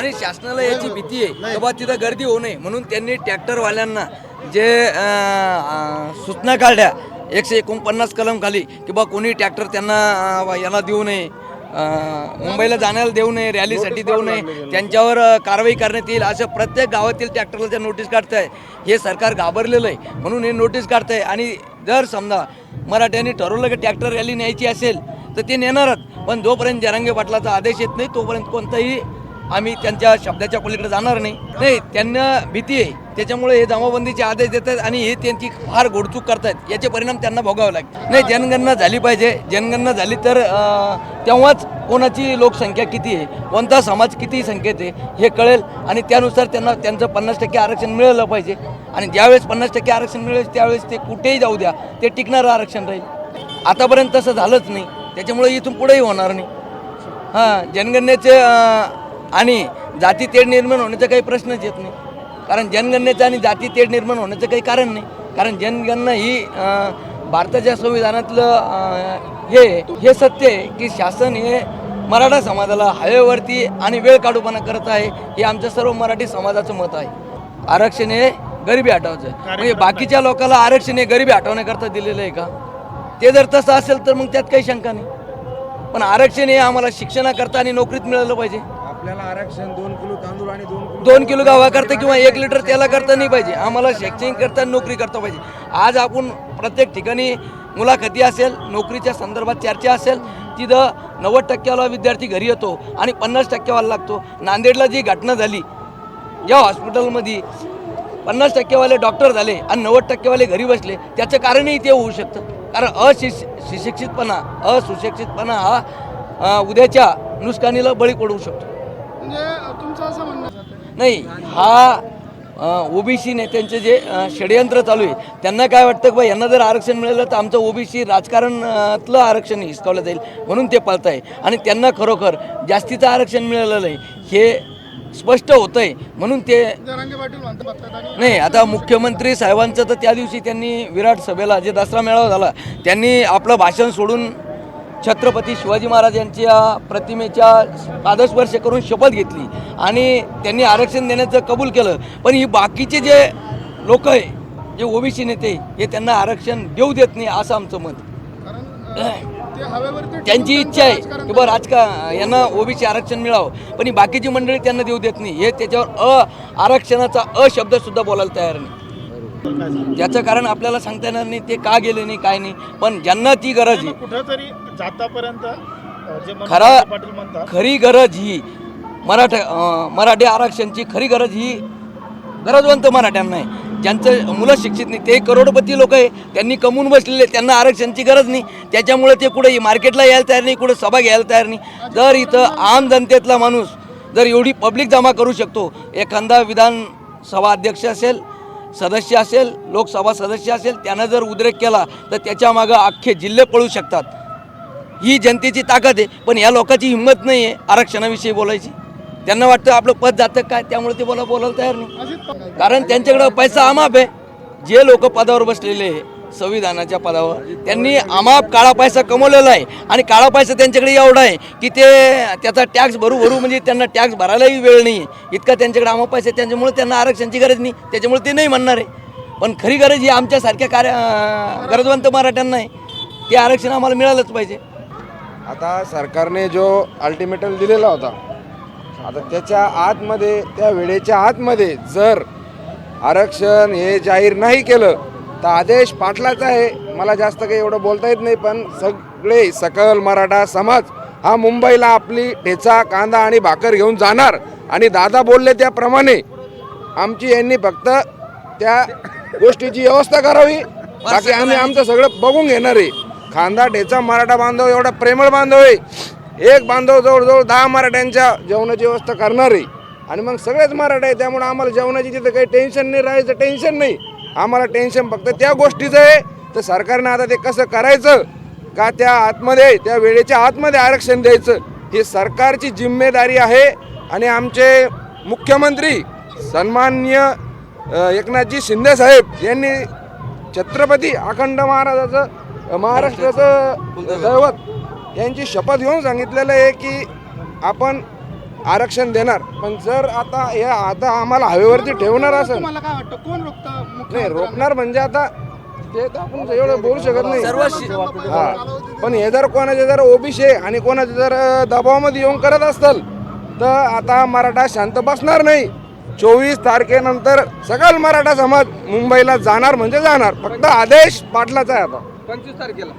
आणि शासनाला याची भीती आहे. की बा तिथं गर्दी होऊ नये. म्हणून त्यांनी ट्रॅक्टरवाल्यांना जे सूचना काढल्या. एकशे एकोणपन्नास कलम खाली की बा कोणी ट्रॅक्टर त्यांना याला देऊ नये. मुंबईला जाण्याला देऊ नये रॅलीसाठी देऊ नये. त्यांच्यावर कारवाई करण्यात येईल असं प्रत्येक गावातील ट्रॅक्टरला त्या नोटीस काढताय. हे सरकार घाबरलेलं आहे. म्हणून हे नोटीस काढतंय. आणि जर समजा मराठ्यांनी ठरवलं की ट्रॅक्टर रॅली न्यायची असेल तर ते नेणारच. पण जोपर्यंत जरांगे पाटलाचा आदेश येत नाही तोपर्यंत कोणताही आम्ही त्यांच्या शब्दाच्या पलीकडे जाणार नाही. नाही त्यांना भीती आहे. त्याच्यामुळे हे जमाबंदीचे आदेश देतात आणि हे त्यांची फार गोडचूक करतात. याचे परिणाम त्यांना भोगावे लागतात. नाही जनगणना झाली पाहिजे. जनगणना झाली तर तेव्हाच कोणाची लोकसंख्या किती आहे? कोणता समाज किती संख्येत आहे? हे कळेल. आणि त्यानुसार त्यांना त्यांचं पन्नास टक्के आरक्षण मिळालं पाहिजे. आणि ज्यावेळेस पन्नास टक्के आरक्षण मिळेल त्यावेळेस ते कुठेही जाऊ द्या. ते टिकणारं आरक्षण राहील. आतापर्यंत तसं झालंच नाही. त्याच्यामुळे इथून पुढेही होणार नाही. हां जनगणनेचे आणि जाती तेढ निर्माण होण्याचा काही प्रश्नच येत नाही. कारण जनगणनेचं आणि जाती तेढ निर्माण होण्याचं काही कारण नाही. कारण जनगणना ही भारताच्या संविधानातलं हे हे सत्य आहे की शासन हे मराठा समाजाला हवेवरती आणि वेळ काढूपणा करत आहे हे आमचं सर्व मराठी समाजाचं मत आहे. आरक्षण हे गरिबी हटवायचं म्हणजे बाकीच्या लोकांना आरक्षण हे गरिबी हटवण्याकरता दिलेलं आहे का? ते जर तसं असेल तर मग त्यात काही शंका नाही. पण आरक्षण हे आम्हाला शिक्षणाकरता आणि नोकरीत मिळालं पाहिजे. आपल्याला आरक्षण दोन किलो तांदूळ आणि दोन किलो दोन किलो गव्हा करता किंवा एक लिटर त्याला करता नाही पाहिजे. आम्हाला शैक्षणिक करता नोकरी करता पाहिजे. आज आपण प्रत्येक ठिकाणी मुलाखती असेल नोकरीच्या संदर्भात चर्चा असेल तिथं नव्वद टक्क्यावाला विद्यार्थी घरी येतो आणि पन्नास टक्क्यावाला लागतो. नांदेडला जी घटना झाली या हॉस्पिटलमध्ये पन्नास टक्केवाले डॉक्टर झाले आणि नव्वद टक्केवाले घरी बसले त्याचं कारणही ते होऊ शकतं. कारण अशिश सुशिक्षितपणा असुशिक्षितपणा हा उद्याच्या नुकसानीला बळी पडू शकतो. म्हणजे तुमचं असं म्हणणं आहे. नाही हा ओबीसी नेत्यांचे जे षडयंत्र चालू आहे त्यांना काय वाटतं की बा यांना जर आरक्षण मिळालं तर आमचं ओबीसी राजकारणातलं आरक्षण हिसकावलं जाईल म्हणून ते पाळत आहे आणि त्यांना खरोखर जास्तीचं आरक्षण मिळालेलं आहे हे स्पष्ट होतं आहे म्हणून ते नाही आता मुख्यमंत्री साहेबांचं तर त्या दिवशी त्यांनी विराट सभेला जे दसरा मेळावा झाला त्यांनी आपलं भाषण सोडून छत्रपती शिवाजी महाराज यांच्या प्रतिमेच्या पादस्पर्श करून शपथ घेतली. आणि त्यांनी आरक्षण देण्याचं कबूल केलं. पण ही बाकीचे जे लोक आहे जे ओबीसी नेते हे त्यांना आरक्षण देऊ देत नाही असं आमचं मत. त्यांची इच्छा आहे की बरं राजका यांना ओबीसी आरक्षण मिळावं. पण ही बाकीची मंडळी त्यांना देऊ देत नाही. हे त्याच्यावर अ आरक्षणाचा अ शब्द सुद्धा बोलायला तयार नाही. त्याचं कारण आपल्याला सांगता येणार नाही ते का गेले नाही काय नाही. पण ज्यांना ती गरज आहे कुठंतरी जातापर्यंत खरा पाटील म्हणतात खरी गरज ही मराठा मराठी आरक्षणची खरी गरज ही गरजवंत मराठ्यांना आहे. ज्यांचं मुलं शिक्षित नाही ते करोडपती लोक आहे. त्यांनी कमवून बसलेले त्यांना आरक्षणची गरज नाही. त्याच्यामुळे ते कुठे मार्केटला यायला तयार नाही कुठे सभा घ्यायला तयार नाही. जर इथं आम जनतेतला माणूस जर एवढी पब्लिक जमा करू शकतो एखादा विधानसभा अध्यक्ष असेल सदस्य असेल लोकसभा सदस्य असेल त्यानं जर उद्रेक केला तर त्याच्यामागं अख्खे जिल्हे पळू शकतात. ही जनतेची ताकद आहे पण या लोकांची हिंमत नाही आहे आरक्षणाविषयी बोलायची. त्यांना वाटतं आपलं पद जातं काय त्यामुळे ते बोला बोलायला तयार नाही. कारण त्यांच्याकडं पैसा अमाप आहे. जे लोक पदावर बसलेले आहे संविधानाच्या पदावर त्यांनी अमाप काळा पैसा कमवलेला आहे. आणि काळा पैसा त्यांच्याकडे एवढा आहे की ते त्याचा टॅक्स भरू भरू म्हणजे त्यांना टॅक्स भरायलाही वेळ नाही इतका त्यांच्याकडे अमाप पैसा त्यांच्यामुळे त्यांना आरक्षणाची गरज नाही. त्याच्यामुळे ते नाही म्हणणार आहे. पण खरी गरज ही आमच्यासारख्या कार्य गरजवंत मराठ्यांना आहे. ते आरक्षण आम्हाला मिळालंच पाहिजे. आता सरकारने जो अल्टिमेटम दिलेला होता आता त्याच्या आतमध्ये त्या वेळेच्या आतमध्ये जर आरक्षण हे जाहीर नाही केलं तर आदेश पाटलाचा आहे. मला जास्त काही एवढं बोलता येत नाही पण सगळे सकल मराठा समाज हा मुंबईला आपली ठेचा कांदा आणि भाकर घेऊन जाणार. आणि दादा बोलले त्याप्रमाणे. आमची यांनी फक्त त्या गोष्टीची व्यवस्था करावी. बाकी आम्ही आमचं सगळं बघून घेणार आहे. खांदा ठेचा मराठा बांधव एवढा प्रेमळ बांधव आहे. एक बांधव जवळजवळ दहा मराठ्यांच्या जेवणाची व्यवस्था करणार आहे. आणि मग सगळेच मराठा आहे त्यामुळे आम्हाला जेवणाची तिथं काही टेन्शन नाही राहायचं टेन्शन नाही. आम्हाला टेन्शन फक्त त्या गोष्टीचं आहे. तर सरकारनं आता ते कसं करायचं? का त्या आतमध्ये त्या वेळेच्या आतमध्ये आरक्षण द्यायचं? ही सरकारची जिम्मेदारी आहे. आणि आमचे मुख्यमंत्री सन्माननीय एकनाथजी शिंदे साहेब यांनी छत्रपती अखंड महाराजाचं महाराष्ट्राचं दैवत यांची शपथ घेऊन सांगितलेलं आहे की आपण आरक्षण देणार. पण जर आता हे आता आम्हाला हवेवरती ठेवणार असेल तुम्हाला काय वाटतं? कोण रोखतं? नाही? रोखणार म्हणजे आता ते तर आपण एवढं बोलू शकत नाही. सर्व हा. पण हे जर कोणाचे जर ओबीसी आणि कोणाचे जर दबावामध्ये येऊन करत असतील तर आता मराठा शांत बसणार नाही. चोवीस तारखेनंतर सगळा मराठा समाज मुंबईला जाणार म्हणजे जाणार. फक्त आदेश पाटलाचा आहे आता. पंचवीस तारखेला.